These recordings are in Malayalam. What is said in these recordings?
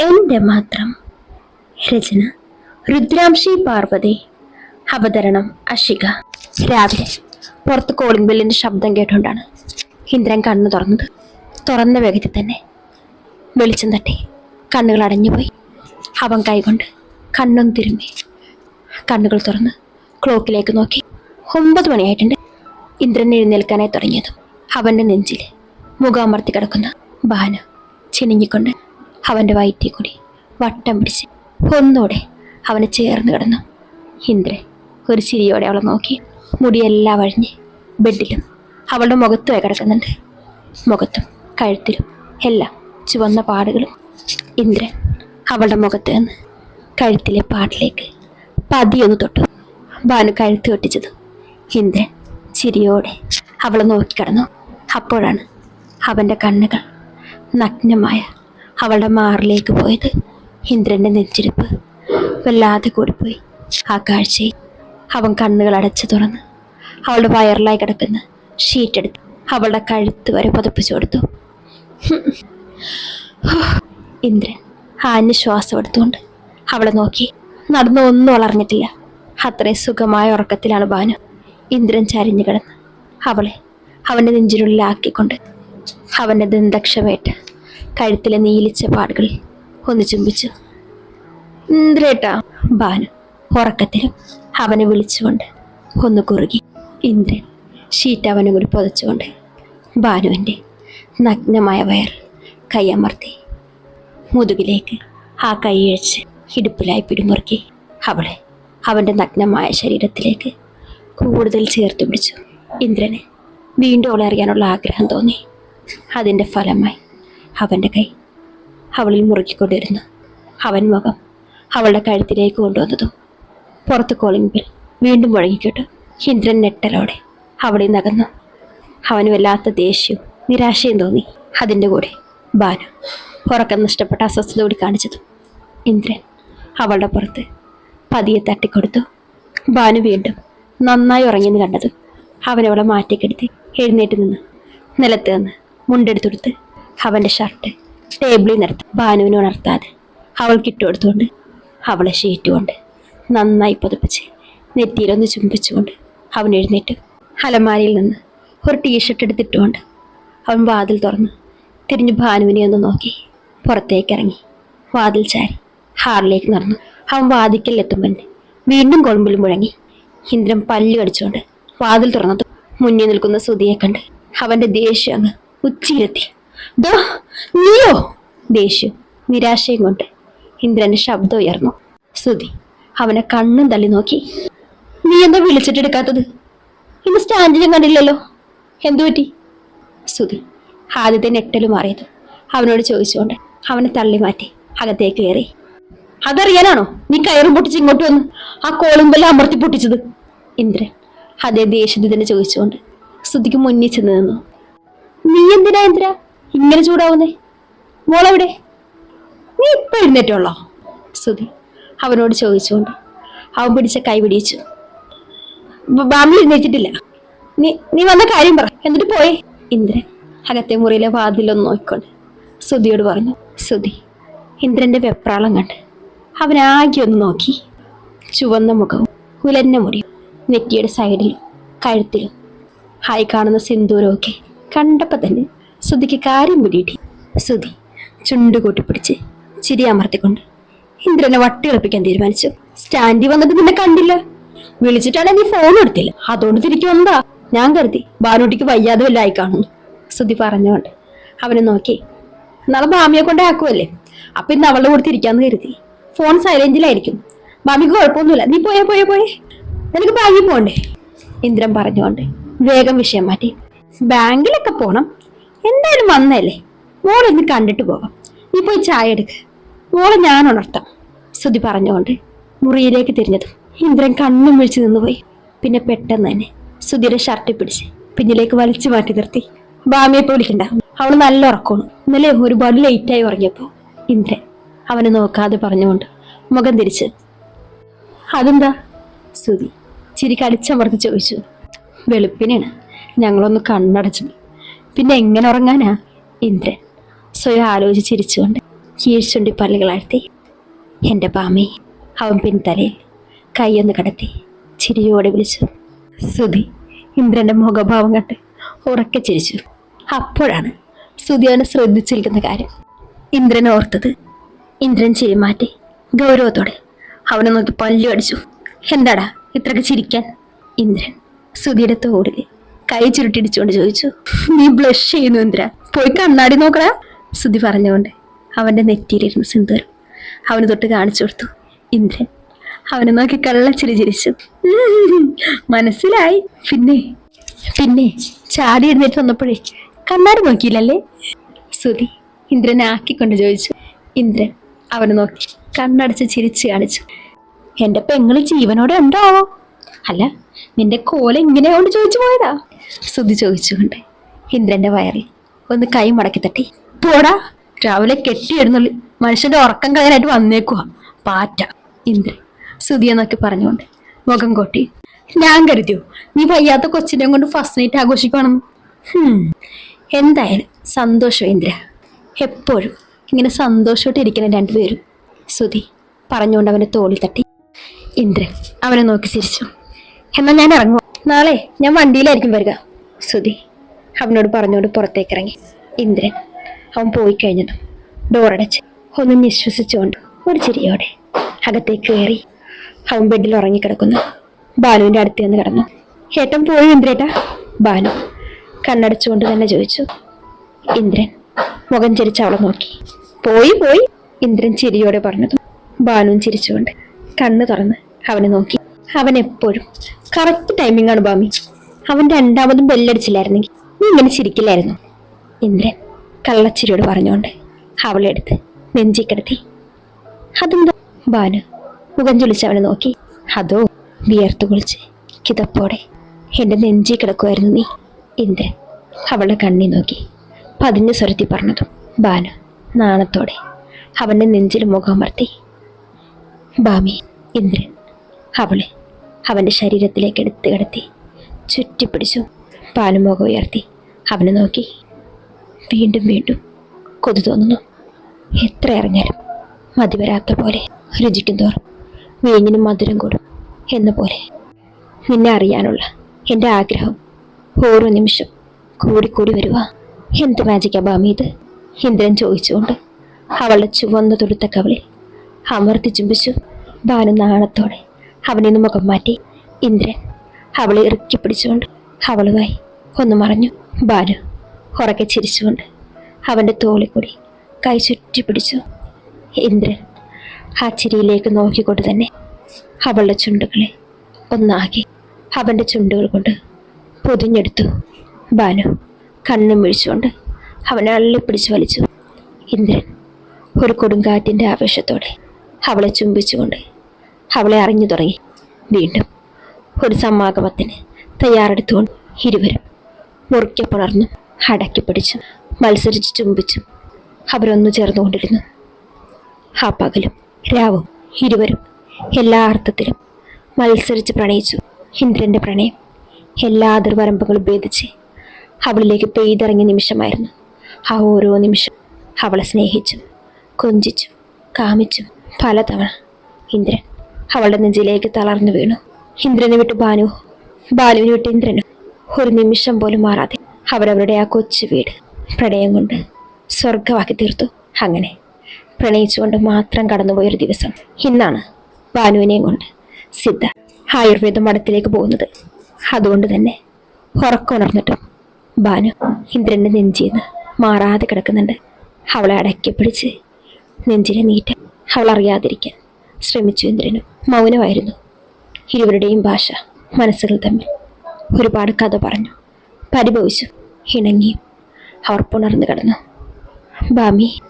എന്റെ മാത്രം. രചന രുദ്രാംശി പാർവതി. അവതരണം അശിക രാവിലെ പുറത്ത് കോളിംഗ് ബെല്ലിന്റെ ശബ്ദം കേട്ടുകൊണ്ടാണ് ഇന്ദ്രൻ കണ്ണു തുറന്നത്. തുറന്ന വേഗത്തിൽ തന്നെ വെളിച്ചം തട്ടി. കണ്ണുകൾ അടഞ്ഞുപോയി. അവൻ കൈകൊണ്ട് കണ്ണും തിരുമ്മി. കണ്ണുകൾ തുറന്ന് ക്ലോക്കിലേക്ക് നോക്കി. ഒമ്പത് മണിയായിട്ടുണ്ട്. ഇന്ദ്രൻ എഴുന്നേൽക്കാനായി തുടങ്ങിയതും അവന്റെ നെഞ്ചിൽ മുഖാമർത്തി കിടക്കുന്ന ബാന ചിനിങ്ങിക്കൊണ്ട് അവന്റെ വയറ്റിൽ കൂടി വട്ടം പിടിച്ച് ഒന്നോടെ അവനെ ചേർന്ന് കിടന്നു. ഇന്ദ്രൻ ഒരു ചിരിയോടെ അവളെ നോക്കി മുടിയെല്ലാം വഴിഞ്ഞ് ബെഡിലും അവളുടെ മുഖത്തുമായി കിടക്കുന്നുണ്ട്. മുഖത്തും കഴുത്തിലും എല്ലാം ചുവന്ന പാടുകളും. ഇന്ദ്രൻ അവളുടെ മുഖത്ത് നിന്ന് കഴുത്തിലെ പാട്ടിലേക്ക് പതിയൊന്ന് തൊട്ടു. ഭാനു കഴുത്ത് ഒട്ടിച്ചത് ഇന്ദ്രൻ ചിരിയോടെ അവളെ നോക്കിക്കിടന്നു അപ്പോഴാണ് അവന്റെ കണ്ണുകൾ നഗ്നമായ അവളുടെ മാറിലേക്ക് പോയത്. ഇന്ദ്രന്റെ നെഞ്ചിരിപ്പ് വല്ലാതെ കൂടിപ്പോയി. ആ കാഴ്ചയിൽ അവൻ കണ്ണുകൾ അടച്ചു തുറന്ന് അവളുടെ വയറിലായി കിടക്കുന്ന ഷീറ്റ് എടുത്ത് അവളുടെ കഴുത്ത് വരെ പതിപ്പിച്ചു കൊടുത്തു. ഇന്ദ്രൻ ആഞ്ഞ് ശ്വാസം എടുത്തുകൊണ്ട് അവളെ നോക്കി. നടന്നു ഒന്നും വളർന്നിട്ടില്ല അത്രയും സുഖമായ ഉറക്കത്തിലാണ് ഭാനു. ഇന്ദ്രൻ ചരിഞ്ഞു കിടന്ന് അവളെ അവന്റെ നെഞ്ചിനുള്ളിലാക്കിക്കൊണ്ട് അവന്റെ ദന്തക്ഷമേറ്റ് കഴുത്തിലെ നീലിച്ച പാടുകൾ ഒന്ന് ചുംബിച്ചു. ഇന്ദ്രേട്ടാ ഭാനു ഉറക്കത്തിലും അവനെ വിളിച്ചുകൊണ്ട് ഒന്ന് കുറുകി. ഇന്ദ്രൻ ഷീറ്റ് അവനും കൂടി പൊതച്ചുകൊണ്ട് ഭാനുവിന്റെ നഗ്നമായ വയർ കൈയമർത്തി മുതുകിലേക്ക് ആ കൈയഴിച്ച് ഇടുപ്പിലായി പിടിമുറുക്കി അവളെ അവന്റെ നഗ്നമായ ശരീരത്തിലേക്ക് കൂടുതൽ ചേർത്ത് പിടിച്ചു. ഇന്ദ്രന് വീണ്ടും അവളെ അറിയാനുള്ള ആഗ്രഹം തോന്നി. അതിന്റെ ഫലമായി അവന്റെ കൈ. അവളിൽ മുറുക്കിക്കൊണ്ടിരുന്നു. അവൻ മുഖം അവളുടെ കഴുത്തിലേക്ക് കൊണ്ടുവന്നതും പുറത്ത് കോളിംഗ് ബിൽ വീണ്ടും മുഴങ്ങിക്കിട്ടു ഇന്ദ്രൻ നെട്ടലോടെ അവളിൽ നകന്നു അവന് വല്ലാത്ത ദേഷ്യവും നിരാശയും തോന്നി അതിന്റെ കൂടെ ബാനു ഉറക്കം നഷ്ടപ്പെട്ട അസ്വസ്ഥത കൂടി കാണിച്ചതും. ഇന്ദ്രൻ അവളുടെ പുറത്ത് പതിയെ തട്ടിക്കൊടുത്തു. ബാനു വീണ്ടും നന്നായി ഉറങ്ങിയെന്ന് കണ്ടതും അവനവളെ മാറ്റിക്കെടുത്തി എഴുന്നേറ്റ് നിന്ന് നിലത്ത് നിന്ന് മുണ്ടെടുത്തെടുത്ത് അവന്റെ ഷർട്ട് ടേബിളിൽ നിർത്തി. ഭാനുവിനെ ഉണർത്താതെ അവൾക്ക് ഇട്ടുകൊടുത്തുകൊണ്ട് അവളെ ഷീറ്റുകൊണ്ട് നന്നായി പുതപ്പിച്ച് നെറ്റിയിലൊന്ന് ചുംബിച്ചുകൊണ്ട് അവൻ എഴുന്നേറ്റ്. അലമാരയിൽ നിന്ന് ഒരു ടീഷർട്ട് എടുത്തിട്ടുകൊണ്ട് അവൻ വാതിൽ തുറന്ന്. തിരിഞ്ഞ് ഭാനുവിനെ ഒന്ന് നോക്കി. പുറത്തേക്ക് ഇറങ്ങി. വാതിൽ ചാരി ഹാറിലേക്ക് നടന്നു. അവൻ വാതിക്കലെത്തുമ്പോൾ വീണ്ടും കൊളുമ്പിൽ മുഴങ്ങി. ഇന്ദ്രൻ പല്ലു കടിച്ചുകൊണ്ട് വാതിൽ തുറന്നത് മുന്നിൽ നിൽക്കുന്ന സുതിയെ കണ്ട് അവന്റെ ദേഷ്യം അങ്ങ് ഉച്ചിയിലെത്തി. നീയോ? ദേഷ്യം നിരാശയും കൊണ്ട് ഇന്ദ്രന്റെ ശബ്ദം ഉയർന്നു. ശ്രുതി അവനെ കണ്ണും തള്ളി നോക്കി. നീ എന്താ വിളിച്ചിട്ടെടുക്കാത്തത് ഇന്ന് സ്റ്റാൻഡിലും കണ്ടില്ലല്ലോ. എന്തു പറ്റി? ശ്രുതി ആദ്യത്തെ നെട്ടൽ മാറിയത് അവനോട് ചോദിച്ചുകൊണ്ട് അവനെ തള്ളി മാറ്റി അകത്തേക്ക് കയറി. അതറിയാനാണോ നീ കയറും പൊട്ടിച്ച് ഇങ്ങോട്ട് വന്ന് ആ കോളുമ്പെല്ലാം അമർത്തി പൊട്ടിച്ചത്? ഇന്ദ്രൻ അതേ ദേഷ്യത്തിൽ തന്നെ ചോദിച്ചുകൊണ്ട് ശ്രുതിക്ക് മുന്നിൽ ചെന്ന് നിന്നു. നീ എന്തിനാ ഇന്ദ്ര? ഇങ്ങനെ ചൂടാവുന്നേ? മോളെവിടെ? നീ ഇപ്പൊ എഴുന്നേറ്റുള്ളോ സുധി അവനോട് ചോദിച്ചുകൊണ്ട് അവൻ പിടിച്ച കൈ പിടിച്ചു. ബാമിൽ എഴുന്നേറ്റിട്ടില്ല. നീ നീ വന്ന കാര്യം പറ. എന്നിട്ട് പോയേ. ഇന്ദ്രൻ അകത്തെ മുറിയിലെ വാതിലൊന്ന് നോക്കിക്കൊണ്ട് സുധിയോട് പറഞ്ഞു സുധി ഇന്ദ്രന്റെ വെപ്രാളം കണ്ട് അവനാകെ ഒന്ന് നോക്കി. ചുവന്ന മുഖവും ഉലന്ന മുടിയും നെറ്റിയുടെ സൈഡിലും കഴുത്തിലും ഹായി കാണുന്ന സിന്ദൂരമൊക്കെ കണ്ടപ്പോൾ തന്നെ സുധിക്ക് കാര്യം പിടിയിട്ടി ശ്രുതി ചുണ്ട് കൂട്ടിപ്പിടിച്ച് ചിരി അമർത്തിക്കൊണ്ട് ഇന്ദ്രനെ വട്ടി കളിപ്പിക്കാൻ തീരുമാനിച്ചു. സ്റ്റാൻഡിൽ വന്നിട്ട് നിന്നെ കണ്ടില്ല. വിളിച്ചിട്ടാണ് നീ ഫോൺ എടുത്തില്ല. അതുകൊണ്ട് തിരിച്ചു വന്നതാ. ഞാൻ കരുതി ബാനൂട്ടിക്ക് വയ്യാതെ വല്ല ആയി കാണുന്നു. ശ്രുതി പറഞ്ഞുകൊണ്ട് അവനെ നോക്കി. നാളെ ബാമിയെ കൊണ്ട് ആക്കുമല്ലേ അപ്പൊ ഇന്ന് അവളുടെ കൂടെ തിരിക്കാന്ന് കരുതി. ഫോൺ സൈലന്റിലായിരിക്കും ബാമിക്ക് കുഴപ്പമൊന്നുമില്ല. നീ പോയേ പോയേ പോയേ. നിനക്ക് ബാങ്കിൽ പോണ്ടേ? ഇന്ദ്രൻ പറഞ്ഞുകൊണ്ട് വേഗം വിഷയം മാറ്റി. ബാങ്കിലൊക്കെ പോണം. എന്തായാലും വന്നല്ലേ മോളൊന്ന് കണ്ടിട്ട് പോകാം. നീ പോയി ചായ എടുക്ക്. മോളെ ഞാൻ ഉണർത്താം. ശ്രുതി പറഞ്ഞുകൊണ്ട് മുറിയിലേക്ക് തിരിഞ്ഞതും. ഇന്ദ്രൻ കണ്ണും വിളിച്ച് നിന്നുപോയി. പിന്നെ പെട്ടെന്ന് തന്നെ സുധിയുടെ ഷർട്ട് പിടിച്ച് പിന്നിലേക്ക് വലിച്ചു മാറ്റി നിർത്തി. ബാമിയെ പോലിക്കണ്ട അവൾ നല്ല ഉറക്കമാണ്. ഇന്നലെ ഒരുപാട് ലേറ്റായി ഉറങ്ങിയപ്പോൾ ഇന്ദ്രൻ അവനെ നോക്കാതെ പറഞ്ഞുകൊണ്ട് മുഖം തിരിച്ച്. അതെന്താ? സുധി ചിരി കടിച്ചമർത്തി ചോദിച്ചു. വെളുപ്പിനാണ് ഞങ്ങളൊന്ന് കണ്ണടച്ചത്. പിന്നെ എങ്ങനെ ഉറങ്ങാനാ? ഇന്ദ്രൻ സ്വയം ആലോചിച്ചിരിച്ചുകൊണ്ട് കീഴ്ചുണ്ടി പല്ലുകളാഴ്ത്തി എന്റെ പാമി അവൻ പിൻതലയിൽ കൈയൊന്ന് കടത്തി ചിരിയോടെ വിളിച്ചു. സുധി ഇന്ദ്രന്റെ മുഖഭാവം കണ്ട് ഉറക്കെ ചിരിച്ചു. അപ്പോഴാണ് സുധി അവനെ ശ്രദ്ധിച്ചിരിക്കുന്ന കാര്യം. ഇന്ദ്രൻ ഓർത്തത്. ഇന്ദ്രൻ ചിരി മാറ്റി ഗൗരവത്തോടെ അവനെ നോക്കി പല്ലു അടിച്ചു. എന്താടാ ഇത്രക്ക് ചിരിക്കാൻ? ഇന്ദ്രൻ സുധിയുടെ തോടിൽ കൈ ചുരുട്ടിടിച്ചുകൊണ്ട് ചോദിച്ചു നീ ബ്ലഷ് ചെയ്യുന്നു ഇന്ദ്ര പോയി കണ്ണാടി നോക്കടാ. സുധി പറഞ്ഞുകൊണ്ട് അവന്റെ നെറ്റിയിലിരുന്ന് സിന്ദൂരം. അവന് തൊട്ട് കാണിച്ചു കൊടുത്തു ഇന്ദ്രൻ. അവനെ നോക്കി കള്ളച്ചിരി ചിരിച്ചു. മനസ്സിലായി. പിന്നെ പിന്നെ ചാടി എഴുന്നേറ്റ് വന്നപ്പോഴേ കണ്ണാടി നോക്കിയില്ലല്ലേ? സുധി ഇന്ദ്രനെ ആക്കിക്കൊണ്ട് ചോദിച്ചു ഇന്ദ്രൻ. അവനെ നോക്കി കണ്ണടച്ച് ചിരിച്ച് കാണിച്ചു എന്റെ പെങ്ങൾ ജീവനോടെ ഉണ്ടോ? അല്ല നിന്റെ കോല ഇങ്ങനെയോണ്ട് ചോദിച്ചു പോയതാ. സുധി ചോദിച്ചുകൊണ്ട് ഇന്ദ്രന്റെ വയറിൽ ഒന്ന് കൈ മടക്കി തട്ടി. പോടാ രാവിലെ കെട്ടിയിടുന്നുള്ളി മനുഷ്യന്റെ ഉറക്കം കളയാനായിട്ട് വന്നേക്കുക പാറ്റ. ഇന്ദ്രൻ സുധിയെ നോക്കി പറഞ്ഞുകൊണ്ട് മുഖം കൊട്ടി ഞാൻ കരുതിയോ നീ വയ്യാത്ത കൊച്ചിനെ കൊണ്ട് ഫസ്റ്റ് നൈറ്റ് ആഘോഷിക്കുവാണെന്ന്? എന്തായാലും സന്തോഷം ഇന്ദ്ര. എപ്പോഴും ഇങ്ങനെ സന്തോഷമായിട്ട് ഇരിക്കുന്ന രണ്ടുപേരും സുധി പറഞ്ഞുകൊണ്ട് അവനെ തോളിൽ തട്ടി. ഇന്ദ്രൻ അവനെ നോക്കി ചിരിച്ചു. എന്നാൽ ഞാൻ ഇറങ്ങും നാളെ ഞാൻ വണ്ടിയിലായിരിക്കും വരിക. സുധി അവനോട് പറഞ്ഞുകൊണ്ട് പുറത്തേക്ക് ഇറങ്ങി. ഇന്ദ്രൻ അവൻ പോയി കഴിഞ്ഞതും ഡോറടച്ച് ഒന്ന് നിശ്വസിച്ചുകൊണ്ട് ഒരു ചിരിയോടെ അകത്തേക്ക് കയറി അവൻ ബെഡിൽ ഉറങ്ങിക്കിടക്കുന്നു. ബാലുവിന്റെ അടുത്ത് നിന്ന് കിടന്നു. ഏട്ടൻ പോയി ഇന്ദ്രേട്ടാ? ബാലു കണ്ണടച്ചുകൊണ്ട് തന്നെ ചോദിച്ചു. ഇന്ദ്രൻ മുഖം ചിരിച്ച് അവളെ നോക്കി. പോയി പോയി ഇന്ദ്രൻ ചിരിയോടെ പറഞ്ഞതും ബാലുവും ചിരിച്ചുകൊണ്ട് കണ്ണ് തുറന്ന് അവനെ നോക്കി. അവൻ എപ്പോഴും. കറക്റ്റ് ടൈമിംഗ് ആണ് ബാമി. അവൻ രണ്ടാമതും ബെല്ലടിച്ചില്ലായിരുന്നെങ്കിൽ നീ ഇങ്ങനെ ചിരിക്കില്ലായിരുന്നു? ഇന്ദ്രൻ കള്ളച്ചിരിയോട് പറഞ്ഞുകൊണ്ട് അവളെ എടുത്ത് നെഞ്ചി കിടത്തി. അതെന്താ? ബാനു മുഖം ചൊളിച്ച് അവനെ നോക്കി. അതോ വിയർത്തു കുളിച്ച് കിതപ്പോടെ എന്റെ നെഞ്ചി കിടക്കുമായിരുന്നു നീ. ഇന്ദ്രൻ അവളുടെ കണ്ണി നോക്കി. പതിഞ്ഞ സ്വരത്തി പറഞ്ഞതും ബാനു നാണത്തോടെ അവന്റെ നെഞ്ചിൽ മുഖമർത്തി ബാമി ഇന്ദ്രൻ അവളെ അവന്റെ ശരീരത്തിലേക്ക് എടുത്തു കിടത്തി. ചുറ്റിപ്പിടിച്ചു. പാലുമുഖം ഉയർത്തി. അവനെ നോക്കി. വീണ്ടും വീണ്ടും കൊതു തോന്നുന്നു. എത്ര ഇറങ്ങിയാലും മതി വരാത്ത പോലെ രുചിക്കും തോറും വീഞ്ഞിനും മധുരം കൂടും എന്ന പോലെ നിന്നെ അറിയാനുള്ള എന്റെ ആഗ്രഹം ഓരോ നിമിഷം കൂടിക്കൂടി വരുക എന്ത് മാജിക്കാ ബാമി ഇത്? ഇന്ദ്രൻ ചോദിച്ചുകൊണ്ട് അവളുടെ ചുവന്ന തുടുത്ത കവളിൽ അമർത്തി ചുംബിച്ചു ഭാനു നാണത്തോടെ അവനിൽ നിന്ന് മുഖം മാറ്റി. ഇന്ദ്രൻ അവളെ ഇറുക്കി പിടിച്ചുകൊണ്ട് അവളുമായി ഒന്ന് മറഞ്ഞു. ബാലു ഉറക്കെ ചിരിച്ചുകൊണ്ട് അവന്റെ തോളിൽ കൂടി കൈ ചുറ്റി പിടിച്ചു. ഇന്ദ്രൻ ആ ചിരിയിലേക്ക് നോക്കിക്കൊണ്ട് തന്നെ അവളുടെ ചുണ്ടുകളെ ഒന്നാക്കി അവന്റെ ചുണ്ടുകൾ കൊണ്ട് പൊതിഞ്ഞെടുത്തു. ബാലു കണ്ണും വിഴിച്ചുകൊണ്ട് അവനെ അള്ളിപ്പിടിച്ച് വലിച്ചു. ഇന്ദ്രൻ ഒരു കൊടുങ്കാറ്റിന്റെ ആവേശത്തോടെ അവളെ ചുംബിച്ചുകൊണ്ട് അവളെ അറിഞ്ഞു തുടങ്ങി. വീണ്ടും ഒരു സമാഗമത്തിന് തയ്യാറെടുത്തുകൊണ്ട് ഇരുവരും മുറുക്കി പുണർന്നു അടക്കി പിടിച്ചു മത്സരിച്ച് ചുംബിച്ചു അവരൊന്നു ചേർന്നുകൊണ്ടിരുന്നു. ആ പകലും രാവും ഇരുവരും എല്ലാ അർത്ഥത്തിലും മത്സരിച്ച് പ്രണയിച്ചു. ഇന്ദ്രന്റെ പ്രണയം എല്ലാ അതിർവരമ്പുകളും ഭേദിച്ച് അവളിലേക്ക് പെയ്തിറങ്ങിയ നിമിഷമായിരുന്നു. ആ ഓരോ നിമിഷം അവളെ സ്നേഹിച്ചും കൊഞ്ചിച്ചും കാമിച്ചും പലതവണ ഇന്ദ്രൻ അവളുടെ നെഞ്ചിലേക്ക് തളർന്നു വീണു. ഇന്ദ്രനെ വിട്ട് ബാനു ബാലുവിനെ വിട്ട് ഇന്ദ്രനും. ഒരു നിമിഷം പോലും മാറാതെ അവരവരുടെ ആ കൊച്ചു വീട് പ്രണയം കൊണ്ട് സ്വർഗമാക്കി തീർത്തു. അങ്ങനെ പ്രണയിച്ചുകൊണ്ട് മാത്രം കടന്നുപോയൊരു ദിവസം ഇന്നാണ് ബാനുവിനെയും കൊണ്ട് സിദ്ധ ആയുർവേദ മഠത്തിലേക്ക് പോകുന്നത്. അതുകൊണ്ട് തന്നെ ഉറക്കമുണർന്നിട്ടും ബാനു ഇന്ദ്രന്റെ നെഞ്ചിന്ന് മാറാതെ കിടക്കുന്നുണ്ട്. അവളെ അടക്കി പിടിച്ച് നെഞ്ചിനെ നീറ്റ അവൾ ശ്രമിച്ചു ഇന്ദ്രനും മൗനമായിരുന്നു. ഇരുവരുടെയും ഭാഷ മനസ്സുകൾ തമ്മിൽ ഒരുപാട് കഥ പറഞ്ഞു. പരിഭവിച്ചു ഇണങ്ങിയും അവർ പുണർന്നു കിടന്നു. ബാമി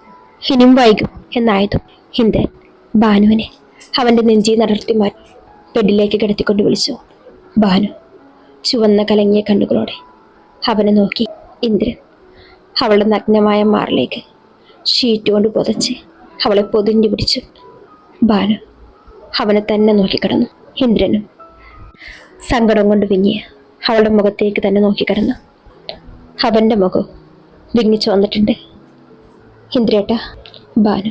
ഇനിയും വൈകും എന്നായതും ഇന്ദ്രൻ ബാനുവിനെ അവന്റെ നെഞ്ചി നടർത്തി മാറ്റി ബെഡിലേക്ക് കിടത്തിക്കൊണ്ട് വിളിച്ചു. ബാനു ചുവന്ന കലങ്ങിയ കണ്ണുകളോടെ അവനെ നോക്കി. ഇന്ദ്രൻ അവളുടെ നഗ്നമായ മാറിലേക്ക് ഷീറ്റ് കൊണ്ട് പുതച്ച് അവളെ പൊതിഞ്ഞു പിടിച്ചു. ബാനു അവനെ തന്നെ നോക്കിക്കിടന്നു ഇന്ദ്രനും. സങ്കടം കൊണ്ട് വിങ്ങിയ അവളുടെ മുഖത്തേക്ക് തന്നെ നോക്കിക്കിടന്നു. അവന്റെ മുഖം വിങ്ങിച്ചു വന്നിട്ടുണ്ട്. ഇന്ദ്രേട്ട ബാലു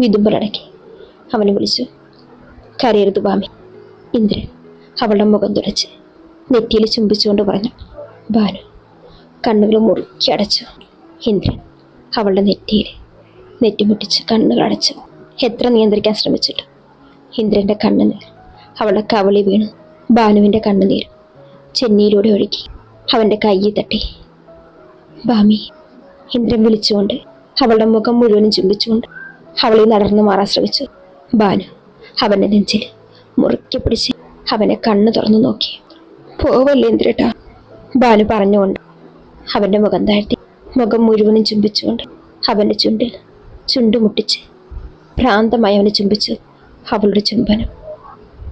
വിതുമ്പലടക്കി. അവനെ വിളിച്ചു കരയരുത് ബാമി. ഇന്ദ്രൻ അവളുടെ മുഖം തുടച്ച് നെറ്റിയിൽ ചുംബിച്ചുകൊണ്ട് പറഞ്ഞു ബാലു കണ്ണുകൾ മുറുക്കി അടച്ചു. ഇന്ദ്രൻ അവളുടെ നെറ്റിയിൽ നെറ്റിമുട്ടിച്ച് കണ്ണുകൾ അടച്ചു. എത്ര നിയന്ത്രിക്കാൻ ശ്രമിച്ചിട്ട്. ഇന്ദ്രന്റെ കണ്ണുനീർ അവളുടെ കവളി വീണു. ഭാനുവിന്റെ കണ്ണുനീർ ചെന്നിയിലൂടെ ഒഴുകി. അവന്റെ കയ്യിൽ തട്ടി. ബാമി ഇന്ദ്രൻ വിളിച്ചുകൊണ്ട് അവളുടെ മുഖം മുഴുവനും ചുംബിച്ചുകൊണ്ട് അവളിൽ നടന്നു മാറാൻ ശ്രമിച്ചു. ബാനു അവന്റെ നെഞ്ചിൽ മുറുക്കി പിടിച്ച് അവനെ കണ്ണു തുറന്നു നോക്കി. പോവല്ലേ ഇന്ദ്രട്ടാ? ബാനു പറഞ്ഞുകൊണ്ട് അവന്റെ മുഖം താഴ്ത്തി. മുഖം മുഴുവനും ചുംബിച്ചുകൊണ്ട് അവന്റെ ചുണ്ടിൽ ചുണ്ടുമുട്ടിച്ച് ഭ്രാന്തമായി അവനെ ചുംബിച്ചു. അവളുടെ ചുംബനം.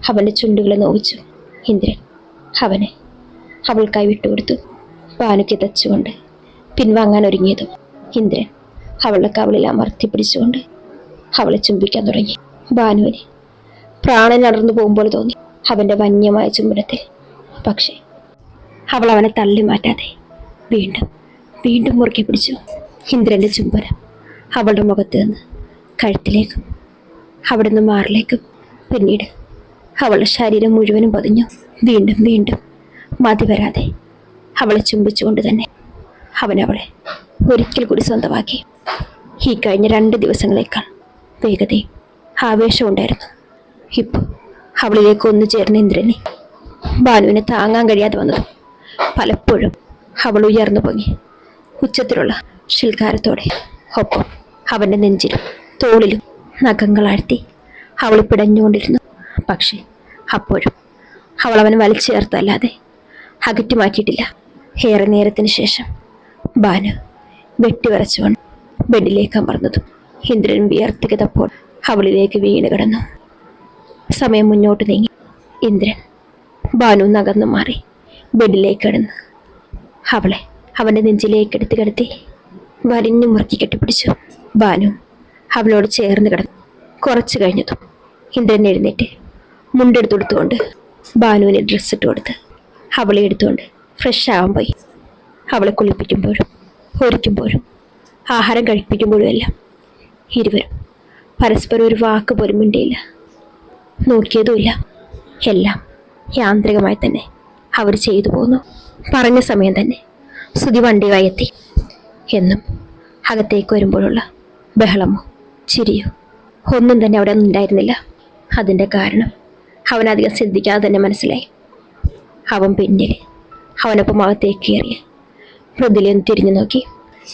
അവന്റെ ചുണ്ടുകളെ നോവിച്ചു. ഇന്ദ്രൻ അവനെ. അവൾക്കായി വിട്ടുകൊടുത്തു. ബാനു തച്ചുകൊണ്ട് പിൻവാങ്ങാൻ ഒരുങ്ങിയതും ഇന്ദ്രൻ. അവളുടെ കവളിൽ അമർത്തി പിടിച്ചുകൊണ്ട് അവളെ ചുംബിക്കാൻ തുടങ്ങി. ഭാനുവിന് പ്രാണൻ അടർന്നു പോകുമ്പോൾ തോന്നി അവന്റെ വന്യമായ ചുംബനത്തിൽ. പക്ഷേ അവൾ അവനെ തള്ളി മാറ്റാതെ വീണ്ടും വീണ്ടും മുറുക്കി പിടിച്ചു. ഇന്ദ്രന്റെ ചുംബനം അവളുടെ മുഖത്ത് നിന്ന് കഴുത്തിലേക്കും അവിടെ നിന്ന് മാറിലേക്കും. പിന്നീട് അവളുടെ ശരീരം മുഴുവനും പതിഞ്ഞു. വീണ്ടും വീണ്ടും മതി വരാതെ അവളെ ചുംബിച്ചുകൊണ്ട് തന്നെ അവൻ ഒരിക്കൽ കൂടി സ്വന്തമാക്കി. ഈ കഴിഞ്ഞ രണ്ട് ദിവസങ്ങളേക്കാൾ വേഗതയും ആവേശവും ഉണ്ടായിരുന്നു. ഇപ്പോൾ അവളിലേക്ക് ഒന്നു ചേർന്ന ഇന്ദ്രനെ ബാനുവിനെ താങ്ങാൻ കഴിയാതെ വന്നതും പലപ്പോഴും അവൾ ഉയർന്നു പൊങ്ങി ഉച്ചത്തിലുള്ള ശിൽകാരത്തോടെ. ഒപ്പം അവന്റെ നെഞ്ചിലും തോളിലും നഖങ്ങളാഴ്ത്തി അവൾ പിടഞ്ഞുകൊണ്ടിരുന്നു. പക്ഷേ അപ്പോഴും അവൾ അവൻ വലിച്ചു ചേർത്തല്ലാതെ അകറ്റി മാറ്റിയിട്ടില്ല. ഏറെ നേരത്തിന് ശേഷം ബാനു വെട്ടിവരച്ചുകൊണ്ട് ബെഡിലേക്ക് അമർന്നതും ഇന്ദ്രൻ വിയർത്തികതപ്പോൾ അവളിലേക്ക് വീണ് കിടന്നു. സമയം മുന്നോട്ട് നീങ്ങി. ഇന്ദ്രൻ ബാനു നകന്നു മാറി ബെഡിലേക്ക് കിടന്ന്. അവളെ അവന്റെ നെഞ്ചിലേക്ക് എടുത്ത് കിടത്തി വരിഞ്ഞു മുറുക്കി കെട്ടിപ്പിടിച്ചു. ബാനു അവളോട് ചേർന്ന് കിടന്നു. കുറച്ചു കഴിഞ്ഞതും ഇന്ദ്രൻ എഴുന്നേറ്റ് മുണ്ടെടുത്ത് കൊടുത്തുകൊണ്ട് ബാനുവിന് ഡ്രസ്സ് ഇട്ട് കൊടുത്ത് അവളെ എടുത്തുകൊണ്ട് ഫ്രഷ് ആവാൻ പോയി. അവളെ കുളിപ്പിക്കുമ്പോഴും ഒരുക്കുമ്പോഴും ആഹാരം കഴിപ്പിക്കുമ്പോഴും എല്ലാം ഇരുവരും പരസ്പരം ഒരു വാക്ക് പോലും മിണ്ടിയില്ല. നോക്കിയതുമില്ല. എല്ലാം യാന്ത്രികമായി തന്നെ അവർ ചെയ്തു പോന്നു. പറഞ്ഞ സമയം തന്നെ സുതി വണ്ടി എത്തി. എന്നും അകത്തേക്ക് വരുമ്പോഴുള്ള ബഹളമോ ചിരിയോ ഒന്നും തന്നെ അവിടെ ഉണ്ടായിരുന്നില്ല. അതിന്റെ കാരണം അവനധികം ശ്രദ്ധിക്കാതെ തന്നെ മനസ്സിലായി. അവൻ പിന്നിൽ അവനൊപ്പം അകത്തേക്ക് കയറി. മൃദുലയും തിരിഞ്ഞു നോക്കി.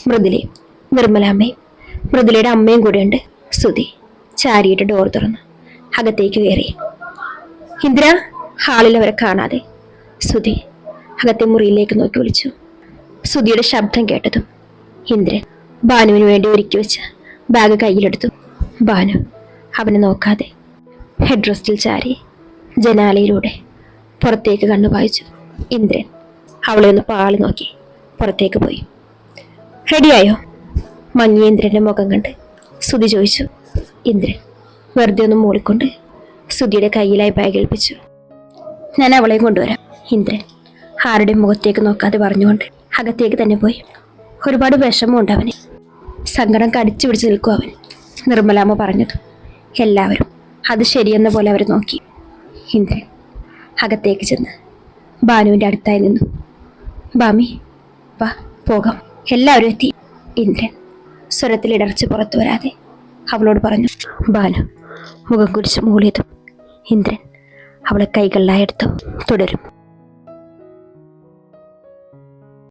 മൃദുലയും നിർമ്മലാമ്മയും മൃദുലയുടെ അമ്മയും കൂടെയുണ്ട് സുതി ചാരിയുടെ ഡോർ തുറന്ന്. അകത്തേക്ക് കയറി. ഇന്ദിര ഹാളിൽ അവരെ കാണാതെ. സുതി അകത്തെ മുറിയിലേക്ക് നോക്കി വിളിച്ചു. സുധിയുടെ ശബ്ദം കേട്ടതും ഇന്ദ്രൻ ഭാനുവിന് വേണ്ടി ഒരുക്കി വെച്ച ബാഗ് കയ്യിലെടുത്തു. ബാനു അവനെ നോക്കാതെ ഹെഡ് റെസ്റ്റിൽ ചാരി ജനാലയിലൂടെ പുറത്തേക്ക് കണ്ണു വായിച്ചു ഇന്ദ്രൻ അവളെ ഒന്ന് പാളി നോക്കി പുറത്തേക്ക് പോയി. റെഡിയായോ മങ്ങിയ ഇന്ദ്രന്റെ മുഖം കണ്ട് സുതി ചോദിച്ചു. ഇന്ദ്രൻ വെറുതെ ഒന്ന് മൂളിക്കൊണ്ട് സുതിയുടെ കയ്യിലായി ബാഗ് ഏൽപ്പിച്ചു. ഞാൻ അവളെയും കൊണ്ടുവരാം ഇന്ദ്രൻ ആരുടെ മുഖത്തേക്ക് നോക്കാതെ പറഞ്ഞുകൊണ്ട് അകത്തേക്ക് തന്നെ പോയി. ഒരുപാട് വിഷമമുണ്ട് അവന്. സങ്കടം കടിച്ചു പിടിച്ച് നിൽക്കും അവൻ. നിർമ്മലാമ്മ പറഞ്ഞത്. എല്ലാവരും അത് ശരിയെന്ന പോലെ അവർ നോക്കി. ഇന്ദ്രൻ അകത്തേക്ക് ചെന്ന് ഭാനുവിന്റെ അടുത്തായി നിന്നു. ബാമി വാ പോകാം. എല്ലാവരും എത്തി. ഇന്ദ്രൻ സ്വരത്തിൽ ഇടർച്ച് പുറത്തു വരാതെ അവളോട് പറഞ്ഞു ബാനു മുഖം കുരിച്ച് മൂളിയതും ഇന്ദ്രൻ അവളെ കൈകളിലായെടുത്തു തുടരും.